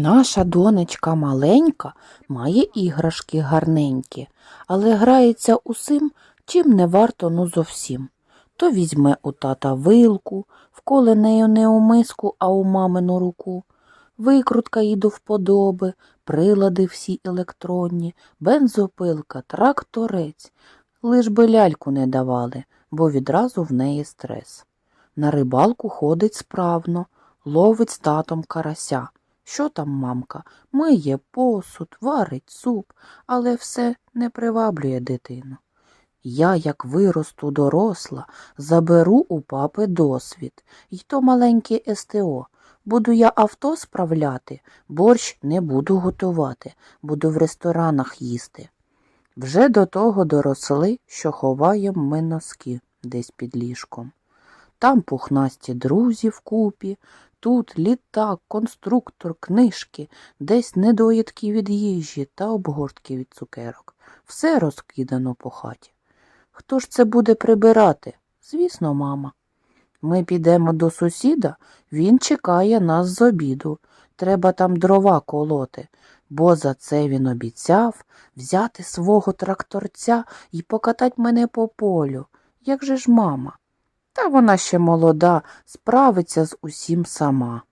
Наша донечка маленька має іграшки гарненькі, але грається усім, чим не варто ну зовсім. То візьме у тата вилку, вколе нею не у миску, а у мамину руку. Викрутка їй до вподоби, прилади всі електронні, бензопилка, тракторець. Лиш би ляльку не давали, бо відразу в неї стрес. На рибалку ходить справно, ловить з татом карася. Що там мамка? Миє посуд, варить суп, але все не приваблює дитину. Я, як виросту доросла, заберу у папи досвід, й то маленьке СТО. Буду я авто справляти, борщ не буду готувати, буду в ресторанах їсти. Вже до того доросли, що ховаєм ми носки десь під ліжком. Там пухнасті друзі вкупі, тут літак, конструктор, книжки, десь недоїдки від їжі та обгортки від цукерок. Все розкидано по хаті. Хто ж це буде прибирати? Звісно, мама. Ми підемо до сусіда, він чекає нас з обіду. Треба там дрова колоти, бо за це він обіцяв взяти свого тракторця і покатать мене по полю. Як же ж мама? Та вона ще молода, справиться з усім сама.